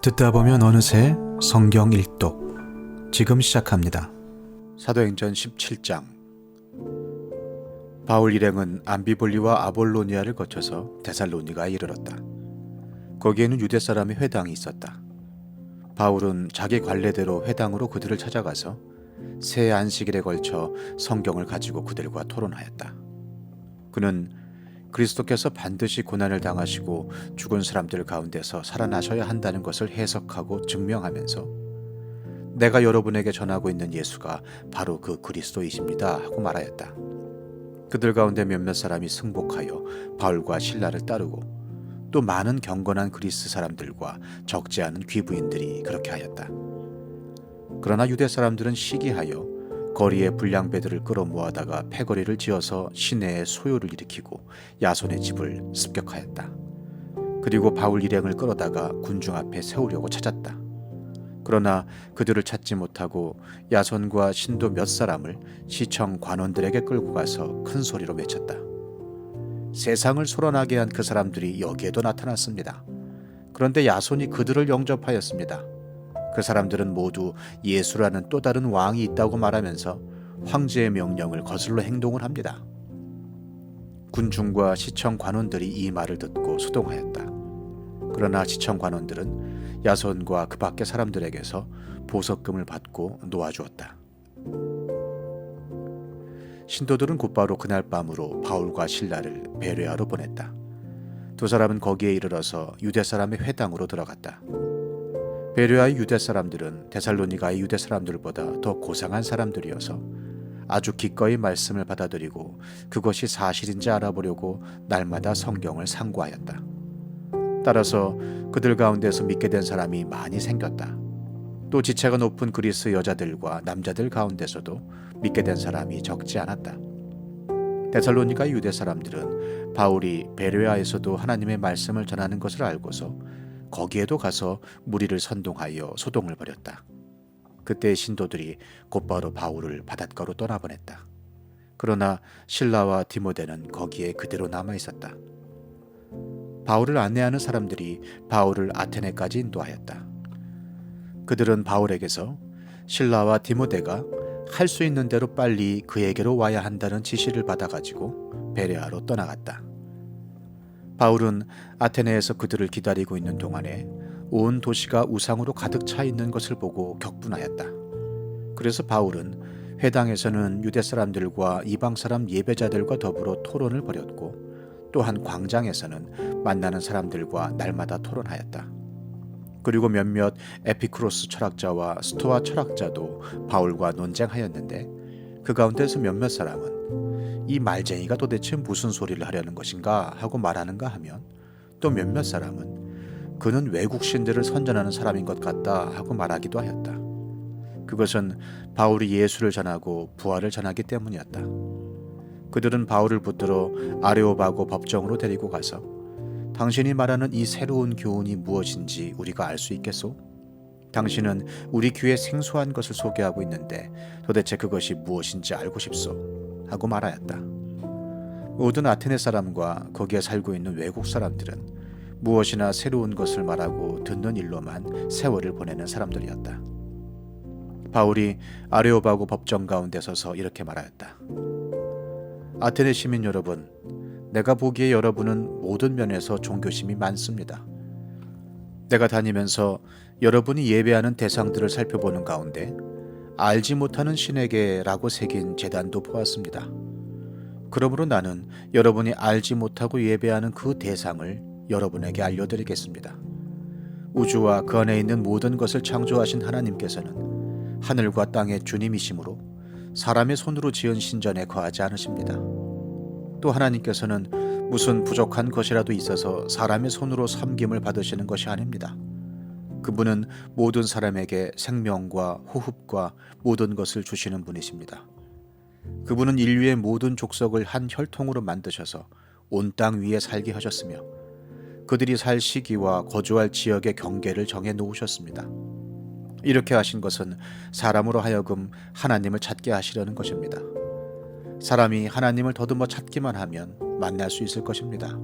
듣다 보면 어느새 성경 일독 지금 시작합니다. 사도행전 17장 바울 일행은 암비볼리와 아볼로니아를 거쳐서 데살로니가에 이르렀다. 거기에는 유대 사람의 회당이 있었다. 바울은 자기 관례대로 회당으로 그들을 찾아가서 새 안식일에 걸쳐 성경을 가지고 그들과 토론하였다. 그는 그리스도께서 반드시 고난을 당하시고 죽은 사람들 가운데서 살아나셔야 한다는 것을 해석하고 증명하면서 내가 여러분에게 전하고 있는 예수가 바로 그 그리스도이십니다 하고 말하였다. 그들 가운데 몇몇 사람이 승복하여 바울과 신라를 따르고 또 많은 경건한 그리스 사람들과 적지 않은 귀부인들이 그렇게 하였다. 그러나 유대 사람들은 시기하여 거리에 불량배들을 끌어모아다가 패거리를 지어서 시내에 소요를 일으키고 야손의 집을 습격하였다. 그리고 바울 일행을 끌어다가 군중 앞에 세우려고 찾았다. 그러나 그들을 찾지 못하고 야손과 신도 몇 사람을 시청 관원들에게 끌고 가서 큰 소리로 외쳤다. 세상을 소란하게 한 그 사람들이 여기에도 나타났습니다. 그런데 야손이 그들을 영접하였습니다. 그 사람들은 모두 예수라는 또 다른 왕이 있다고 말하면서 황제의 명령을 거슬러 행동을 합니다. 군중과 시청 관원들이 이 말을 듣고 수동하였다. 그러나 시청 관원들은 야손과 그 밖의 사람들에게서 보석금을 받고 놓아주었다. 신도들은 곧바로 그날 밤으로 바울과 신라를 베레아로 보냈다. 두 사람은 거기에 이르러서 유대 사람의 회당으로 들어갔다. 베레아의 유대 사람들은 데살로니가의 유대 사람들보다 더 고상한 사람들이어서 아주 기꺼이 말씀을 받아들이고 그것이 사실인지 알아보려고 날마다 성경을 상고하였다. 따라서 그들 가운데서 믿게 된 사람이 많이 생겼다. 또 지체가 높은 그리스 여자들과 남자들 가운데서도 믿게 된 사람이 적지 않았다. 데살로니가 유대 사람들은 바울이 베레아에서도 하나님의 말씀을 전하는 것을 알고서 거기에도 가서 무리를 선동하여 소동을 벌였다. 그때 신도들이 곧바로 바울을 바닷가로 떠나보냈다. 그러나 신라와 디모데는 거기에 그대로 남아 있었다. 바울을 안내하는 사람들이 바울을 아테네까지 인도하였다. 그들은 바울에게서 신라와 디모데가 할 수 있는 대로 빨리 그에게로 와야 한다는 지시를 받아가지고 베레아로 떠나갔다. 바울은 아테네에서 그들을 기다리고 있는 동안에 온 도시가 우상으로 가득 차 있는 것을 보고 격분하였다. 그래서 바울은 회당에서는 유대 사람들과 이방 사람 예배자들과 더불어 토론을 벌였고 또한 광장에서는 만나는 사람들과 날마다 토론하였다. 그리고 몇몇 에피크로스 철학자와 스토아 철학자도 바울과 논쟁하였는데 그 가운데서 몇몇 사람은 이 말쟁이가 도대체 무슨 소리를 하려는 것인가 하고 말하는가 하면 또 몇몇 사람은 그는 외국 신들을 선전하는 사람인 것 같다 하고 말하기도 하였다. 그것은 바울이 예수를 전하고 부활을 전하기 때문이었다. 그들은 바울을 붙들어 아레오바고 법정으로 데리고 가서 당신이 말하는 이 새로운 교훈이 무엇인지 우리가 알 수 있겠소? 당신은 우리 귀에 생소한 것을 소개하고 있는데 도대체 그것이 무엇인지 알고 싶소? 하고 말하였다. 모든 아테네 사람과 거기에 살고 있는 외국 사람들은 무엇이나 새로운 것을 말하고 듣는 일로만 세월을 보내는 사람들이었다. 바울이 아레오바고 법정 가운데 서서 이렇게 말하였다. 아테네 시민 여러분, 내가 보기에 여러분은 모든 면에서 종교심이 많습니다. 내가 다니면서 여러분이 예배하는 대상들을 살펴보는 가운데 알지 못하는 신에게라고 새긴 재단도 보았습니다. 그러므로 나는 여러분이 알지 못하고 예배하는 그 대상을 여러분에게 알려드리겠습니다. 우주와 그 안에 있는 모든 것을 창조하신 하나님께서는 하늘과 땅의 주님이시므로 사람의 손으로 지은 신전에 거하지 않으십니다. 또 하나님께서는 무슨 부족한 것이라도 있어서 사람의 손으로 섬김을 받으시는 것이 아닙니다. 그분은 모든 사람에게 생명과 호흡과 모든 것을 주시는 분이십니다. 그분은 인류의 모든 족속을 한 혈통으로 만드셔서 온 땅 위에 살게 하셨으며 그들이 살 시기와 거주할 지역의 경계를 정해 놓으셨습니다. 이렇게 하신 것은 사람으로 하여금 하나님을 찾게 하시려는 것입니다. 사람이 하나님을 더듬어 찾기만 하면 만날 수 있을 것입니다.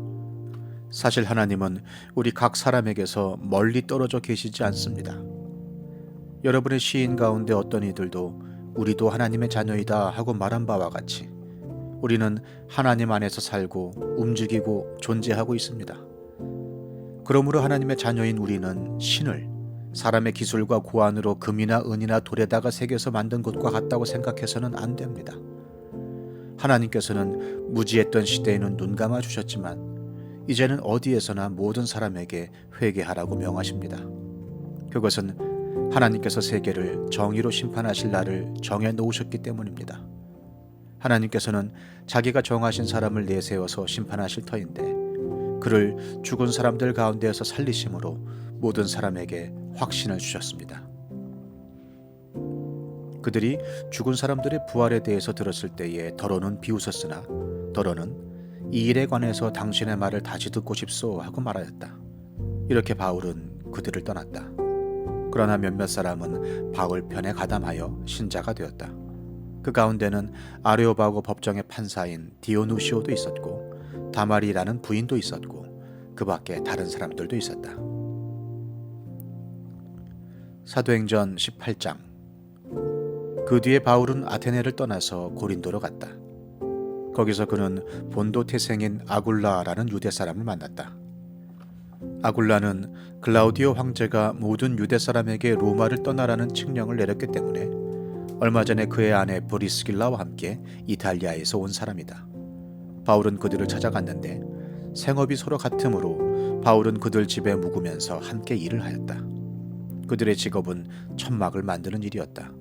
사실 하나님은 우리 각 사람에게서 멀리 떨어져 계시지 않습니다. 여러분의 시인 가운데 어떤 이들도 우리도 하나님의 자녀이다 하고 말한 바와 같이 우리는 하나님 안에서 살고 움직이고 존재하고 있습니다. 그러므로 하나님의 자녀인 우리는 신을 사람의 기술과 고안으로 금이나 은이나 돌에다가 새겨서 만든 것과 같다고 생각해서는 안 됩니다. 하나님께서는 무지했던 시대에는 눈 감아 주셨지만 이제는 어디에서나 모든 사람에게 회개하라고 명하십니다. 그것은 하나님께서 세계를 정의로 심판하실 날을 정해 놓으셨기 때문입니다. 하나님께서는 자기가 정하신 사람을 내세워서 심판하실 터인데 그를 죽은 사람들 가운데에서 살리심으로 모든 사람에게 확신을 주셨습니다. 그들이 죽은 사람들의 부활에 대해서 들었을 때에 더러는 비웃었으나 더러는 이 일에 관해서 당신의 말을 다시 듣고 싶소 하고 말하였다. 이렇게 바울은 그들을 떠났다. 그러나 몇몇 사람은 바울 편에 가담하여 신자가 되었다. 그 가운데는 아레오바고 법정의 판사인 디오누시오도 있었고 다마리라는 부인도 있었고 그 밖에 다른 사람들도 있었다. 사도행전 18장 그 뒤에 바울은 아테네를 떠나서 고린도로 갔다. 거기서 그는 본도 태생인 아굴라라는 유대 사람을 만났다. 아굴라는 글라우디오 황제가 모든 유대 사람에게 로마를 떠나라는 칙령을 내렸기 때문에 얼마 전에 그의 아내 브리스길라와 함께 이탈리아에서 온 사람이다. 바울은 그들을 찾아갔는데 생업이 서로 같으므로 바울은 그들 집에 묵으면서 함께 일을 하였다. 그들의 직업은 천막을 만드는 일이었다.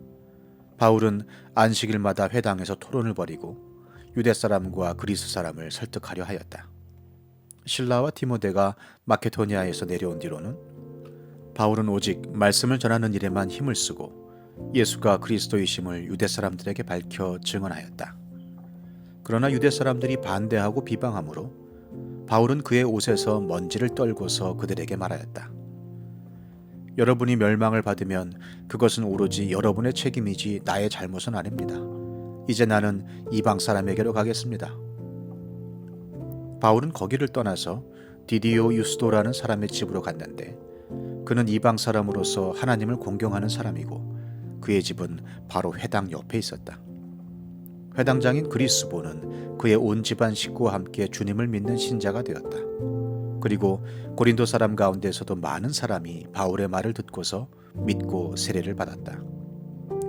바울은 안식일마다 회당에서 토론을 벌이고 유대 사람과 그리스 사람을 설득하려 하였다. 신라와 디모데가 마케도니아에서 내려온 뒤로는 바울은 오직 말씀을 전하는 일에만 힘을 쓰고 예수가 그리스도이심을 유대 사람들에게 밝혀 증언하였다. 그러나 유대 사람들이 반대하고 비방하므로 바울은 그의 옷에서 먼지를 떨고서 그들에게 말하였다. 여러분이 멸망을 받으면 그것은 오로지 여러분의 책임이지 나의 잘못은 아닙니다. 이제 나는 이방 사람에게로 가겠습니다. 바울은 거기를 떠나서 디디오 유스도라는 사람의 집으로 갔는데 그는 이방 사람으로서 하나님을 공경하는 사람이고 그의 집은 바로 회당 옆에 있었다. 회당장인 그리스보는 그의 온 집안 식구와 함께 주님을 믿는 신자가 되었다. 그리고 고린도 사람 가운데서도 많은 사람이 바울의 말을 듣고서 믿고 세례를 받았다.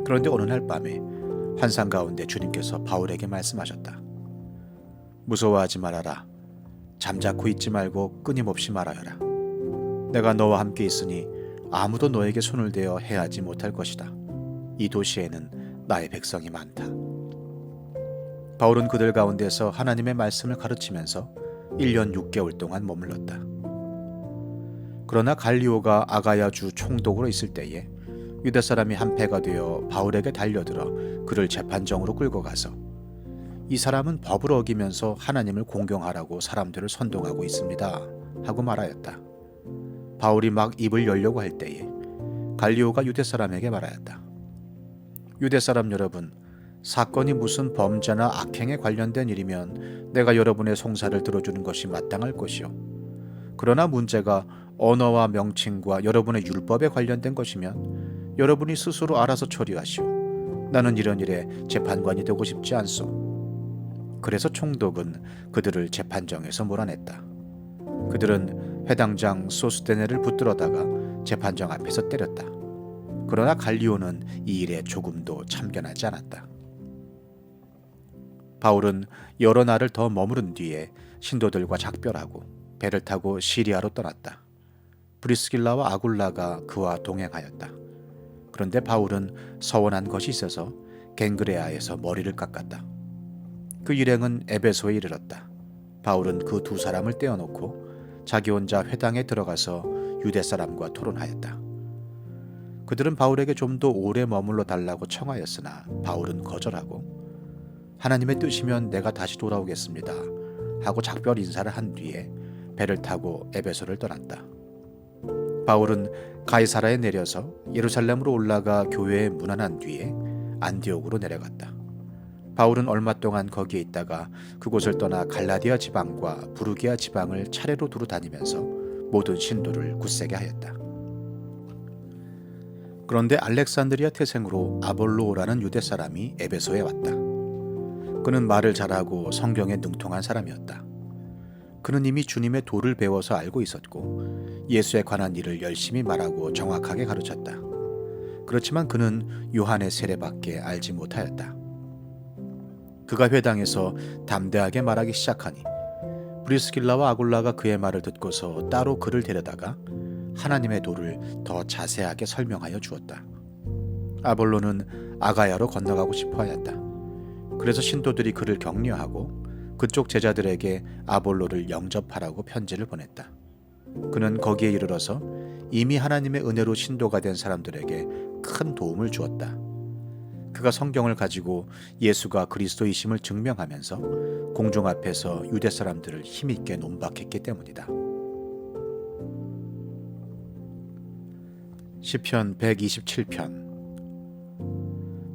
그런데 어느 날 밤에 환상 가운데 주님께서 바울에게 말씀하셨다. 무서워하지 말아라. 잠자코 있지 말고 끊임없이 말하여라. 내가 너와 함께 있으니 아무도 너에게 손을 대어 해하지 못할 것이다. 이 도시에는 나의 백성이 많다. 바울은 그들 가운데서 하나님의 말씀을 가르치면서 1년 6개월 동안 머물렀다. 그러나 갈리오가 아가야 주 총독으로 있을 때에 유대 사람이 한패가 되어 바울에게 달려들어 그를 재판정으로 끌고 가서 이 사람은 법을 어기면서 하나님을 공경하라고 사람들을 선동하고 있습니다. 하고 말하였다. 바울이 막 입을 열려고 할 때에 갈리오가 유대 사람에게 말하였다. 유대 사람 여러분, 사건이 무슨 범죄나 악행에 관련된 일이면 내가 여러분의 송사를 들어주는 것이 마땅할 것이요. 그러나 문제가 언어와 명칭과 여러분의 율법에 관련된 것이면 여러분이 스스로 알아서 처리하시오. 나는 이런 일에 재판관이 되고 싶지 않소. 그래서 총독은 그들을 재판정에서 몰아냈다. 그들은 회당장 소스테네를 붙들어다가 재판정 앞에서 때렸다. 그러나 갈리오는 이 일에 조금도 참견하지 않았다. 바울은 여러 날을 더 머무른 뒤에 신도들과 작별하고 배를 타고 시리아로 떠났다. 브리스길라와 아굴라가 그와 동행하였다. 그런데 바울은 서원한 것이 있어서 갱그레아에서 머리를 깎았다. 그 일행은 에베소에 이르렀다. 바울은 그 두 사람을 떼어놓고 자기 혼자 회당에 들어가서 유대 사람과 토론하였다. 그들은 바울에게 좀 더 오래 머물러 달라고 청하였으나 바울은 거절하고 하나님의 뜻이면 내가 다시 돌아오겠습니다. 하고 작별 인사를 한 뒤에 배를 타고 에베소를 떠났다. 바울은 가이사라에 내려서 예루살렘으로 올라가 교회에 문안한 뒤에 안디옥으로 내려갔다. 바울은 얼마 동안 거기에 있다가 그곳을 떠나 갈라디아 지방과 부르기아 지방을 차례로 두루 다니면서 모든 신도를 굳세게 하였다. 그런데 알렉산드리아 태생으로 아볼로라는 유대 사람이 에베소에 왔다. 그는 말을 잘하고 성경에 능통한 사람이었다. 그는 이미 주님의 도를 배워서 알고 있었고 예수에 관한 일을 열심히 말하고 정확하게 가르쳤다. 그렇지만 그는 요한의 세례밖에 알지 못하였다. 그가 회당에서 담대하게 말하기 시작하니 브리스길라와 아굴라가 그의 말을 듣고서 따로 그를 데려다가 하나님의 도를 더 자세하게 설명하여 주었다. 아볼로는 아가야로 건너가고 싶어 하였다. 그래서 신도들이 그를 격려하고 그쪽 제자들에게 아볼로를 영접하라고 편지를 보냈다. 그는 거기에 이르러서 이미 하나님의 은혜로 신도가 된 사람들에게 큰 도움을 주었다. 그가 성경을 가지고 예수가 그리스도이심을 증명하면서 공중 앞에서 유대 사람들을 힘있게 논박했기 때문이다. 시편 127편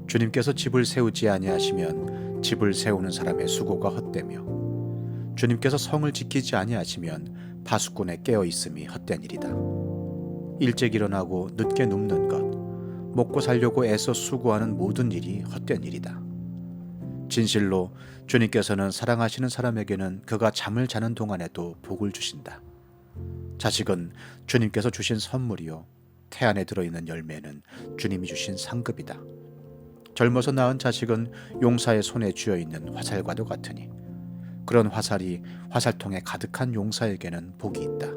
주님께서 집을 세우지 아니하시면 집을 세우는 사람의 수고가 헛되며 주님께서 성을 지키지 아니하시면 파수꾼의 깨어 있음이 헛된 일이다. 일찍 일어나고 늦게 눕는 것 먹고 살려고 애써 수고하는 모든 일이 헛된 일이다. 진실로 주님께서는 사랑하시는 사람에게는 그가 잠을 자는 동안에도 복을 주신다. 자식은 주님께서 주신 선물이요. 태안에 들어있는 열매는 주님이 주신 상급이다. 젊어서 낳은 자식은 용사의 손에 쥐어 있는 화살과도 같으니 그런 화살이 화살통에 가득한 용사에게는 복이 있다.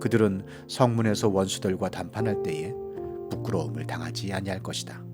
그들은 성문에서 원수들과 담판할 때에 부끄러움을 당하지 아니할 것이다.